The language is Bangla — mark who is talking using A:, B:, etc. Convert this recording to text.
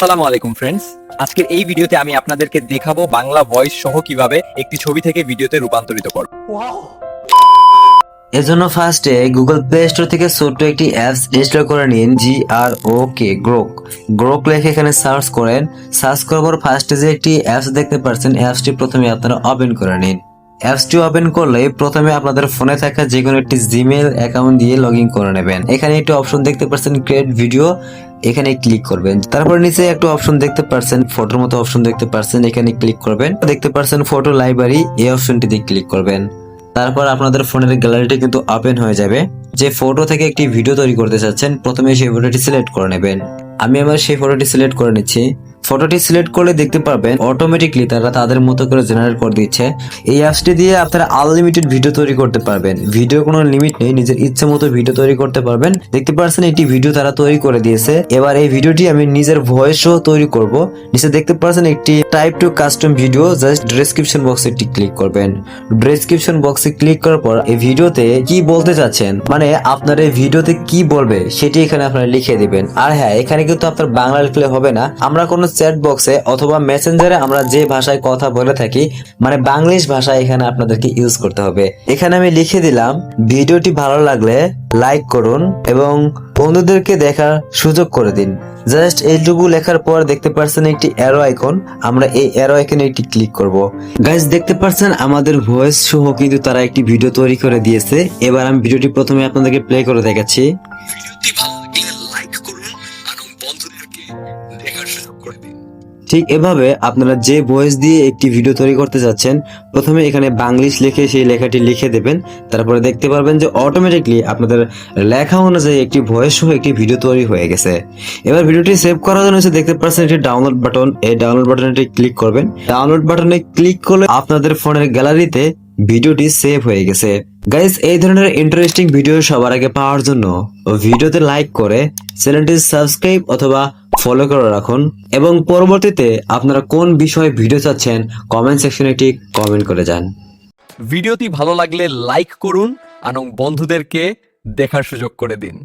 A: আসসালামু আলাইকুম ফ্রেন্ডস আজকের এই ভিডিওতে আমি আপনাদেরকে দেখাবো বাংলা ভয়েস সহ কীভাবে একটি ছবি থেকে ভিডিওতে রূপান্তরিত করব।
B: এজন্য ফার্স্টে গুগল প্লে স্টোর থেকে ছোট্ট একটি অ্যাপস ইনস্টল করে নিন জি আর ও কে গ্রোক গ্রোক লেখে এখানে সার্চ করেন। সার্চ করার পর ফার্স্টে যে একটি অ্যাপস দেখতে পাচ্ছেন অ্যাপসটি প্রথমে আপনারা ওপেন করে নিন। অ্যাপসটি ওপেন করলে প্রথমে আপনাদের ফোনে থাকা যে কোনো একটি জিমেল অ্যাকাউন্ট দিয়ে লগ ইন করে নেবেন। এখানে একটি অপশন দেখতে পাচ্ছেন ক্রিয়েট ভিডিও এখানে ক্লিক করবেন। তারপরে নিচে একটা অপশন দেখতে পারছেন ফটোর মতো অপশন দেখতে পারছেন, এখানে ক্লিক করবেন। দেখতে পারছেন ফটো লাইব্রেরি এই অপশনটিতে ক্লিক করবেন। তারপর আপনাদের ফোনের গ্যালারিটি কিন্তু ওপেন হয়ে যাবে। যে ফটো থেকে একটি ভিডিও তৈরি করতে চাচ্ছেন, প্রথমে সেই ফটোটি সিলেক্ট করে নেবেন। আমি আমার সেই ফটোটি সিলেক্ট করে নিচ্ছি। ফটোটি সিলেক্ট করলে দেখতে পারবেন অটোমেটিকলি তারা তাদের মতো করে জেনারেট করে দিচ্ছে। এই অ্যাপসটি দিয়ে আপনারা আনলিমিটেড ভিডিও তৈরি করতে পারবেন। ভিডিও কোনো লিমিট নেই, নিজের ইচ্ছে মতো ভিডিও তৈরি করতে পারবেন। দেখতে পাচ্ছেন, একটি ভিডিও তারা তৈরি করে দিয়েছে। এবার এই ভিডিওটি আমি নিজের ভয়েস সহ তৈরি করব। নিচে দেখতে পাচ্ছেন, একটি type to custom video just description বক্সে ক্লিক করবেন। ডেসক্রিপশন বক্সে ক্লিক করার পর এই ভিডিওতে কি বলতে চাচ্ছেন? মানে আপনার এই ভিডিওতে কি বলবে, সেটি এখানে আপনারা লিখে দিবেন। আর হ্যাঁ এখানে কিন্তু আপনার বাংলা লিখলে হবে না। আমরা কোনো চ্যাট বক্সে অথবা মেসেঞ্জারে আমরা যে ভাষায় কথা বলে থাকি মানে বাংলিশ ভাষা এখানে আপনাদেরকে ইউজ করতে হবে। এখানে আমি লিখে দিলাম, ভিডিওটি ভালো লাগলে লাইক করুন এবং বন্ধুদেরকে দেখার সুযোগ করে দিন। জাস্ট এইটুকু লেখার পর দেখতে পাচ্ছেন একটি অ্যারো আইকন আমরা এই অ্যারো আইকনে একটি ক্লিক করব। গাইজ দেখতে পাচ্ছেন আমাদের ভয়েস সহ কিন্তু তারা একটি ভিডিও তৈরি করে দিয়েছে। এবার আমি ভিডিওটি প্রথমে আপনাদেরকে প্লে করে দেখাচ্ছি।
A: করে দিন।
B: ঠিক এভাবে আপনারা যে ভয়েস দিয়ে একটি ভিডিও তৈরি করতে যাচ্ছেন, প্রথমে এখানে বাংলিশ লিখে সেই লেখাটি লিখে দেবেন। তারপরে দেখতে পারবেন যে অটোমেটিকলি আপনাদের লেখা অনুযায়ী একটি ভয়েস সহ একটি ভিডিও তৈরি হয়ে গেছে। এবার ভিডিওটি সেভ করার জন্য দেখতে পাচ্ছেন একটি ডাউনলোড বাটন এই ডাউনলোড বাটনটি ক্লিক করবেন। ডাউনলোড বাটনে ক্লিক করলে আপনাদের ফোনের গ্যালারিতে ভিডিওটি সেভ হয়ে গেছে। গাইস এই ধরনের ইন্টারেস্টিং ভিডিও সবার আগে পাওয়ার জন্য ভিডিওতে লাইক করে চ্যানেলটি সাবস্ক্রাইব অথবা ফলো করে রাখুন। এবং পরবর্তীতে আপনারা কোন বিষয়ে ভিডিও চাচ্ছেন কমেন্ট সেকশনে একটি কমেন্ট করে যান।
A: ভিডিওটি ভালো লাগলে লাইক করুন এবং বন্ধুদেরকে দেখার সুযোগ করে দিন।